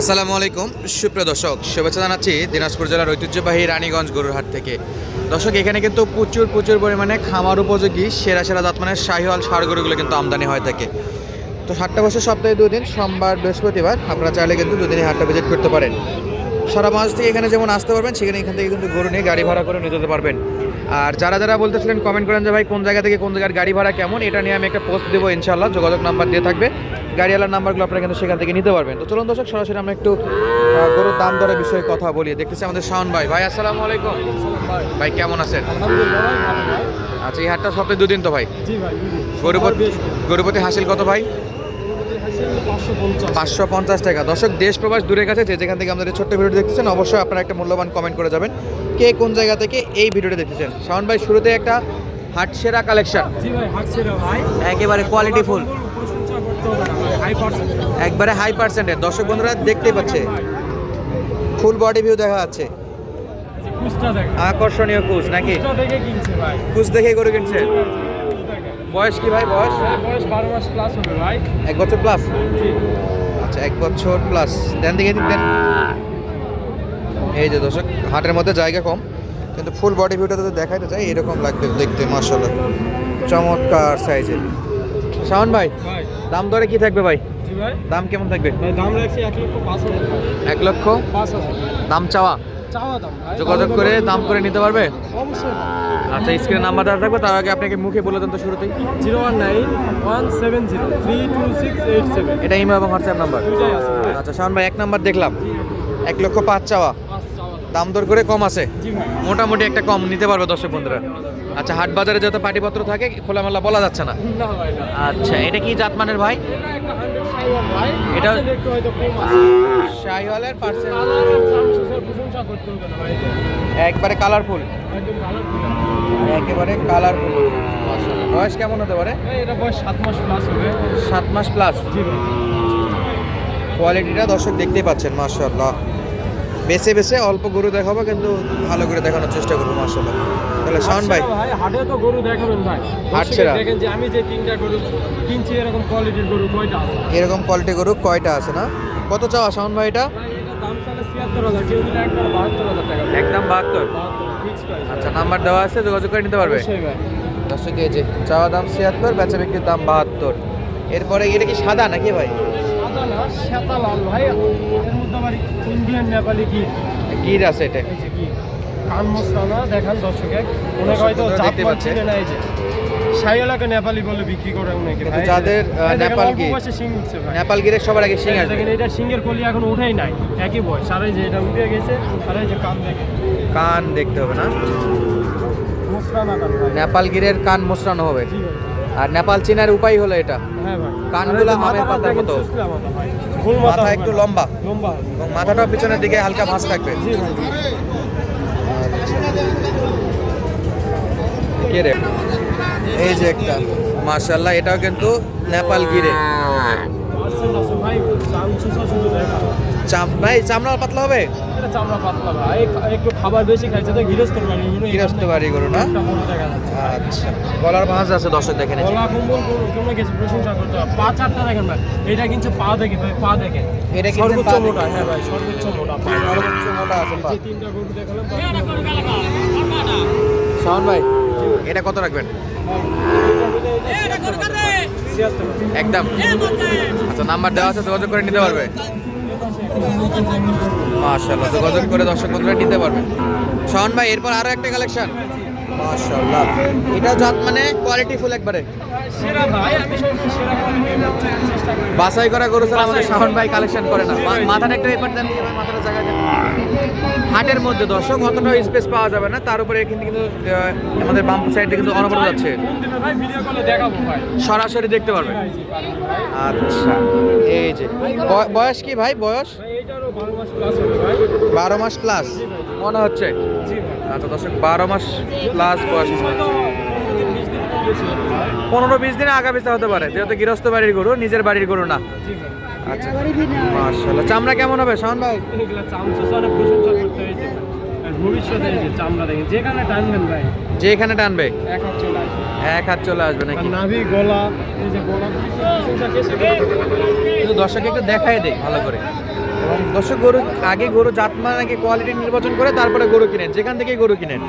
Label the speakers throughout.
Speaker 1: আসসালামু আলাইকুম। সুপ্রিয় দর্শক, শুভেচ্ছা জানাচ্ছি দিনাজপুর জেলার ঐতিহ্যবাহী রানীগঞ্জ গরুরহাট থেকে। দর্শক, এখানে কিন্তু প্রচুর প্রচুর পরিমাণে খামার উপযোগী, সেরা সেরা জাতমানের শাহিওয়াল সার গরুগুলো কিন্তু আমদানি হয়ে থাকে। তো হাটটা বসে সপ্তাহে দুদিন সোমবার, বৃহস্পতিবার, আপনারা চাইলে কিন্তু দুদিনই হাটটা ভিজিট করতে পারেন। সারা মাস থেকে এখানে যেমন আসতে পারবেন, সেখানে এখান থেকে কিন্তু গরু নিয়ে গাড়ি ভাড়া করে নিয়ে যেতে পারবেন। আর যারা যারা বলতেছিলেন কমেন্ট করেন যে ভাই কোন জায়গা থেকে কোন জায়গার গাড়ি ভাড়া কেমন এটা নিয়ে আমি একটা পোস্ট দেবো ইনশাল্লাহ যোগাযোগ নাম্বার দিয়ে থাকবে। গাড়িওয়ালার নাম্বারগুলো আপনারা কিন্তু সেখান থেকে নিতে পারবেন। তো চলুন দর্শক সরাসরি আমরা একটু গরুর দাম দরের বিষয়ে কথা বলি। দেখতেছি আমাদের শাওন ভাই। ভাই আসসালামু আলাইকুম। ভাই কেমন আছেন? আচ্ছা এই হাটটা সপ্তাহে দুদিন তো ভাই? গরুপতি গরুপতি হাসিল কত ভাই?
Speaker 2: পাঁচশো পঞ্চাশ
Speaker 1: টাকা। দর্শক দেশ প্রবাস দূরের কাছে যে যেখান থেকে আমাদের ছোট্ট ভিডিও দেখতেছেন অবশ্যই আপনারা একটা মূল্যবান কমেন্ট করে যাবেন কে কোন জায়গা থেকে এই ভিডিওটা দেখতেছেন। শাওন ভাই শুরুতে একটা হাটসেরা কালেকশন একেবারে কোয়ালিটি ফুল একবারে হাই পার্সেন্টের দর্শক বন্ধুরা দেখতেই পাচ্ছে। ফুল বডি ভিউ দেখা যাচ্ছে। আকর্ষণীয় কুচ নাকি? কুচ দেখে গরু কিনছে। বয়স কি ভাই বয়স?
Speaker 2: বয়স বারো মাস প্লাস হবে ভাই।
Speaker 1: এক বছর প্লাস আচ্ছা এক বছর প্লাস দেন দিকে দেন। এই যে দর্শক হাটের মধ্যে জায়গা কম কিন্তু ফুল বডি ভিউটা যদি দেখাইতে চাই এরকম লাগবে দেখতে মার্শাল্লাহ চমৎকার সাইজের শাওন ভাই
Speaker 2: ভাই।
Speaker 1: দাম দরে কি থাকবে ভাই? দাম কেমন থাকবে?
Speaker 2: দাম রাখছি এক লক্ষ পাঁচ হাজার।
Speaker 1: এক লক্ষ?
Speaker 2: পাঁচ হাজার।
Speaker 1: দাম চাওয়া?
Speaker 2: চাওয়া দাম
Speaker 1: যোগাযোগ করে দাম করে নিতে পারবে?
Speaker 2: অবশ্যই।
Speaker 1: আচ্ছা স্ক্রিনে নাম্বার দেওয়া থাকবে তার আগে আপনাকে মুখে বলে দেন তো শুরুতেই।
Speaker 2: Zero one nine one seven zero three two six eight seven.
Speaker 1: এটা ইমো এবং হোয়াটসঅ্যাপ নাম্বার। আচ্ছা শাওন ভাই এক নাম্বার দেখলাম। এক লক্ষ পাঁচ চাওয়া।
Speaker 2: দাম
Speaker 1: দর করে কম আছে। মোটামুটি একটা কম নিতে পারবে দর্শক বন্ধুরা। আচ্ছা হাট বাজারে যত পাটিপত্র থাকে খোলামেলা বলা যাচ্ছে না। আচ্ছা এটা কি জাতমানের ভাই?
Speaker 2: এটা
Speaker 1: শাহিওয়ালের
Speaker 2: ভাই।
Speaker 1: একবারে কালারফুল একেবারে কালারফুল বয়স কেমন হতে পারে?
Speaker 2: এটা বয়স সাত মাস প্লাস হবে।
Speaker 1: সাত মাস প্লাস কোয়ালিটিটা দর্শক দেখতেই পাচ্ছেন মার্শাল্লাহ বেছে বেছে অল্প গরু দেখাবো কিন্তু ভালো করে দেখানোর চেষ্টা করব মার্শাল্লাহ তাহলে শাওন ভাই।
Speaker 2: আচ্ছা হাটে তো গরু দেখাবেন ভাই।
Speaker 1: হাট
Speaker 2: দেখেন যে আমি যে তিনটা গরু কিনছি এরকম কোয়ালিটির গরু কয়টা আছে?
Speaker 1: এরকম কোয়ালিটি গরু কয়টা আছে না? কত চাওয়া শাওন ভাই এটা?
Speaker 2: দাম চালে ছিয়াত্তর হাজার কেউ দিলে একবার বাহাত্তর হাজার টাকা
Speaker 1: একদম বাহাত্তর।
Speaker 2: বাহাত্তর
Speaker 1: আচ্ছা নাম্বার দেওয়া আছে যোগাযোগ করে নিতে পারবে? এই যে চাওয়া দাম ছিয়াত্তর বেচা বিক্রির দাম বাহাত্তর। এরপরে এটা কি সাদা নাকি ভাই? গির আছে এটা?
Speaker 2: দেখান দর্শকে। অনেক হয়তো
Speaker 1: দেখতে পাচ্ছে।
Speaker 2: সাইওয়ালাকে নেপালি বলে বিক্রি করে অনেকে
Speaker 1: কিন্তু যাদের, নেপাল গির। নেপাল গিরের সবার আগে সিং আসবে।
Speaker 2: দেখেন এটা সিংহের কলি এখন ওঠেই নাই একই বয়স। আর এই যে এটা উঠে গেছে আর যে কান দেখেন।
Speaker 1: কান দেখতে হবে না? নেপাল গিরের কান মোসরানো হবে। আর নেপাল চিনার উপায় হলো এটা।
Speaker 2: হ্যাঁ
Speaker 1: কানগুলো আমের পাতার মতো।
Speaker 2: মাথা ফুল
Speaker 1: মাথা
Speaker 2: মাথা
Speaker 1: একটু লম্বা।
Speaker 2: লম্বা।
Speaker 1: এবং মাথাটাও পিছনের দিকে হালকা ভাঁজ থাকবে। কে রে? এই যে একটা মার্শাল্লাহ এটাও কিন্তু নেপাল গিরে
Speaker 2: ভাই চাম
Speaker 1: চামড়া পাতলা হবে?
Speaker 2: এটা চামড়া পাতলা ভাই একটু খাবার বেশি খাইছে তো গৃহস্থ বাড়ি গরু
Speaker 1: গৃহস্থ বাড়ি গরু না? আচ্ছা গলার ভাঁজ আছে দর্শক দেখেন এই যে।
Speaker 2: গলা কুম্বল গরু কোনো কিছু প্রশংসা করতে পা চারটা দেখেন ভাই এটা কিন্তু পা দেখে ভাই পা দেখেন
Speaker 1: এটা কিন্তু
Speaker 2: সর্বোচ্চ মোটা হ্যাঁ ভাই সর্বোচ্চ মোটা। পা
Speaker 1: সর্বোচ্চ মোটা আছে
Speaker 2: যে তিনটা গরু দেখালাম
Speaker 1: শাওন ভাই। এটা কত রাখবেন? একদম। আচ্ছা নাম্বার দেওয়া আছে, যোগাযোগ করে নিতে পারবে? মাশাল্লাহ যোগাযোগ করে দর্শক বন্ধুরা নিতে পারবে। শাওন ভাই, এরপর আরও একটা কালেকশন মাশাল্লাহ এটা জাত মানে কোয়ালিটি ফুল একবারে। বাছাই করা গরু ছাড়া আমাদের
Speaker 2: শাহন
Speaker 1: ভাই কালেকশন করে না। মাথাটা একটু এপার দেন মাথাটা জায়গা দেন। হাটের মধ্যে দর্শক অতটা স্পেস পাওয়া যাবে না। তার উপরে কিন্তু কিন্তু আমাদের বাম সাইডে কিন্তু অনবরত যাচ্ছে। সরাসরি দেখতে পারবে। আচ্ছা এই যে। বয়- বয়স কি ভাই বয়স?
Speaker 2: বারো মাস প্লাস
Speaker 1: মনে হচ্ছে? আচ্ছা দর্শক বারো মাস প্লাস বয়স
Speaker 2: পনেরো বিশ দিনে
Speaker 1: আগা পিছা হতে পারে। যেহেতু গৃহস্থ বাড়ির গরু নিজের বাড়ির গরু না। আচ্ছা। মার্শাল্লাহ চামড়া কেমন হবে শাওন ভাই?
Speaker 2: ভবিষ্যতে চামড়া দেখেন যেখানে টানবেন ভাই।
Speaker 1: যে টানবে?
Speaker 2: এক হাত চলে আসবে।
Speaker 1: এক হাত চলে আসবে নাকি?
Speaker 2: নাভি গলা এই যে গলা। প্রশংসা
Speaker 1: দর্শক একটু দেখাই দেয় ভালো করে। এবং দর্শক গরু আগে গরু জাতমান আগে কোয়ালিটি নির্বাচন করে তারপরে গরু কিনেন। যেখান থেকে গরু কিনেন।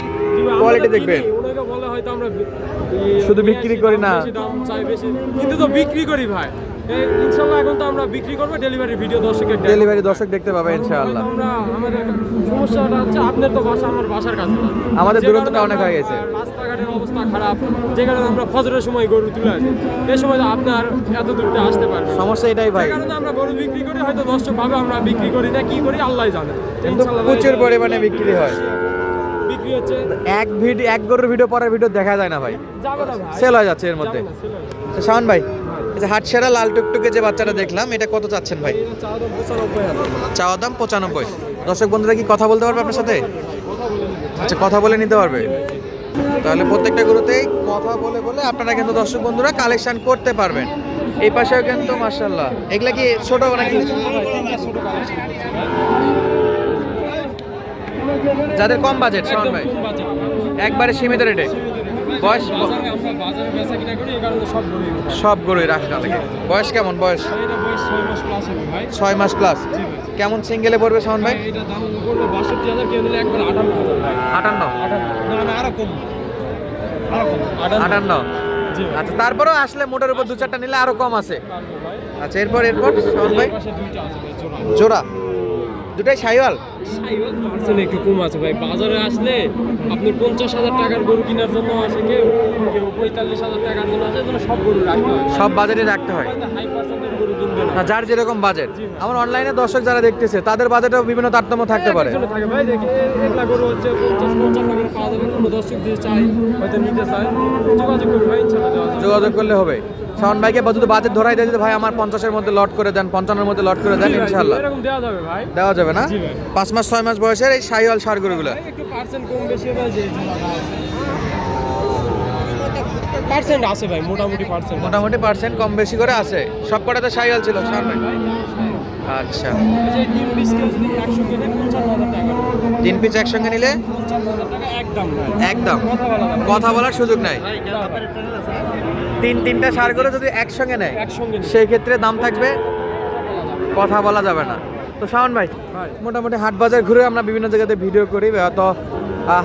Speaker 1: কোয়ালিটি দেখবেন।
Speaker 2: হয়তো আমরা
Speaker 1: শুধু বিক্রি করি না।
Speaker 2: দাম চাই বেশি কিন্তু তো বিক্রি করি ভাই। এখন তো আমরা বিক্রি করব ডেলিভারি ভিডিও দর্শকের
Speaker 1: ডেলিভারি দর্শক দেখতে পাবে ইনশাআল্লাহ।
Speaker 2: আমরা আমাদের সমস্যাটা হচ্ছে আপনার তো বাসা আমার বাসার কাছে।
Speaker 1: আমাদের দূরত্বটা অনেক হয়ে গেছে।
Speaker 2: রাস্তাঘাটের অবস্থা খারাপ যে কারণে আমরা ফজরের সময় গরু তুলে আসি। এই সময় আপনার এত দূরটা আসতে পারবে
Speaker 1: সমস্যা এটাই ভাই।
Speaker 2: কারণে আমরা গরু বিক্রি করি হয়তো দর্শক ভাবে আমরা বিক্রি করি না কি করি আল্লাহ জানে।
Speaker 1: প্রচুর পরিমাণে বিক্রি হয়।
Speaker 2: বিক্রি হচ্ছে?
Speaker 1: এক ভিডিও এক গরুর ভিডিও পরের ভিডিও দেখা যায় না ভাই। সেল হয়ে যাচ্ছে এর মধ্যে।
Speaker 2: যাবে না, sell হয়ে যাবে।
Speaker 1: তো শাওন ভাই যে হাটসেরা লাল টুকটুকে যে বাচ্চাটা দেখলাম এটা কত চাচ্ছেন ভাই। চাওয়া দাম পঁচানব্বই দর্শক বন্ধুরা কি কথা বলতে পারবে আপনার সাথে। আচ্ছা কথা বলে নিতে পারবে। তাহলে প্রত্যেকটা গরুতেই কথা বলে বলে আপনারা কিন্তু দর্শক বন্ধুরা কালেকশন করতে পারবেন। এই পাশেও কিন্তু মার্শাল্লাহ এগুলা কি ছোট নাকি? যাদের কম বাজেট শাওন ভাই। একবারে সীমিত রেটে। বয়স
Speaker 2: সব গরুই
Speaker 1: রাখা থাকে বয়স কেমন? বয়স?
Speaker 2: ছয় মাস প্লাস।
Speaker 1: কেমন সিঙ্গেলে পড়বে শাওন ভাই?
Speaker 2: আটান্ন
Speaker 1: আটান্ন। আচ্ছা তারপরেও আসলে মোটের উপর দু চারটা নিলে আরও কম আছে। আচ্ছা এরপর এরপর শাওন ভাই?
Speaker 2: জোড়া।
Speaker 1: দুটাই সাইওয়াল?
Speaker 2: সাইওয়াল পার্সেন্ট একটু কম আছে ভাই। বাজারে আসলে আপনার পঞ্চাশ হাজার টাকার গরু কেনার জন্য আছে কেউ কেউ পঁয়তাল্লিশ হাজার টাকার জন্য সব গরু রাখতে হয়।
Speaker 1: সব বাজেটে রাখতে হয়।
Speaker 2: হাই পার্সেন্টের গরু কিনবে না।
Speaker 1: না, যার যেরকম বাজেট। আমার অনলাইনে দর্শক যারা দেখতেছে তাদের বাজেটেও বিভিন্ন তারতম্য থাকতে পারে।
Speaker 2: থাকে ভাই গরু হচ্ছে পঞ্চাশ পঞ্চান্ন করে পাওয়া যাবে। কোনো দর্শক চাই হয়তো নিতে চায়। যোগাযোগ করবে ভাই ইনশাল্লাহ
Speaker 1: যোগাযোগ করলে হবে। শাওন ভাইকে যদি বাজেট ধরাই দেয় যে ভাই আমার পঞ্চাশের মধ্যে লট করে দেন পঞ্চান্নের মধ্যে লট করে দেন ইনশাল্লাহ
Speaker 2: এরকম দেওয়া যাবে ভাই।
Speaker 1: দেওয়া যাবে না? পাঁচ মাস ছয় মাস বয়সের এই সাইওয়াল সার গরুগুলো।
Speaker 2: একটু পার্সেন্ট কম বেশি হবে যে পার্সেন্ট আছে ভাই মোটামুটি পার্সেন্ট
Speaker 1: মোটামুটি পার্সেন্ট কম বেশি করে আছে। সব কটাতে সাইওয়াল ছিল শাওন ভাই। আচ্ছা
Speaker 2: যে তিন পিস কেউ যদি একশো কেনে পঞ্চান্ন হাজার টাকা
Speaker 1: তিন পিস একসঙ্গে নিলে?
Speaker 2: একদম কথা
Speaker 1: বলার সুযোগ নাই। তিন তিনটা সার গরু যদি একসঙ্গে নেয় সেই ক্ষেত্রে দাম থাকবে? কথা বলা যাবে না। তো শাওন ভাই মোটামুটি হাট বাজার ঘুরে আমরা বিভিন্ন জায়গাতে ভিডিও করি তো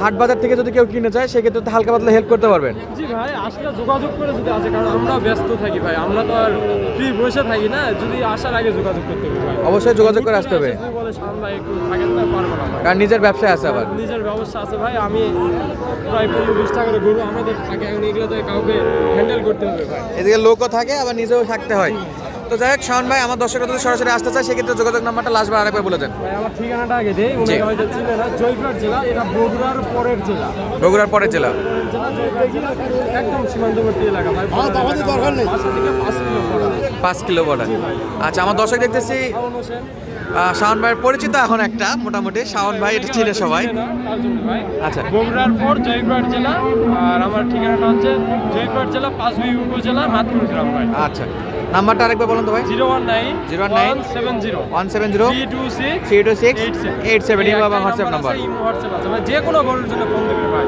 Speaker 1: হাট বাজার থেকে যদি কেউ কিনে চায় সেক্ষেত্রে তো হালকা পাতলা হেল্প করতে পারবেন।
Speaker 2: জি ভাই আসলে যোগাযোগ করে যদি আসে কারণ আমরা ব্যস্ত থাকি ভাই। আমরা তো আর ফ্রি বসে থাকি না যদি আসার আগে যোগাযোগ করতে হবে
Speaker 1: অবশ্যই যোগাযোগ করে আসতে হবে।
Speaker 2: বলে শান ভাই একটু থাকেন না পারব না
Speaker 1: কারণ নিজের ব্যবসায় আছে আবার।
Speaker 2: নিজের ব্যবস্থা আছে ভাই আমি প্রায় পনেরো বিশ টাকা করে গরু আমাদের থাকে এখন এগুলো তো কাউকে হ্যান্ডেল করতে হবে ভাই।
Speaker 1: এদিকে লোকও থাকে আবার নিজেও থাকতে হয়। তো যাই হোক শাওন ভাই আমার দর্শকরা যদি সরাসরি আসতে চায় সেক্ষেত্রে যোগাযোগ নাম্বারটা লাস্টবার আরেকবার বলে দেন।
Speaker 2: আমার ঠিকানাটা আগে দেই উনি হয়তো চিনে না জয়পুরহাট জেলা এটা বগুড়ার পরের জেলা।
Speaker 1: বগুড়ার পরের জেলা।
Speaker 2: জেলা একদম সীমান্তবর্তী এলাকা ভাই আমাদের দরকার নেই। পাঁচ কিলো পড়া
Speaker 1: পাঁচ কিলো বর্ডার। আচ্ছা আমার দর্শক দেখতেছি
Speaker 2: শাওন
Speaker 1: ভাইয়ের পরিচিত এখন একটা মোটামুটি শাওন ভাই এটা চিনে সবাই আচ্ছা
Speaker 2: বগুড়ার পর জয়পুরহাট জেলা আর আমার ঠিকানাটা হচ্ছে জয়পুরহাট জেলা পাঁচবি উপজেলা মাতপুর গ্রাম ভাই
Speaker 1: আচ্ছা নাম্বারটা আরেকবার বলুন তো ভাই
Speaker 2: zero one nine
Speaker 1: 019
Speaker 2: seven zero
Speaker 1: one seven zero
Speaker 2: three two six
Speaker 1: three two six
Speaker 2: eight seven
Speaker 1: eight seven imo WhatsApp number
Speaker 2: WhatsApp আছে যে কোনো গরুর জন্য ফোন দেবে ভাই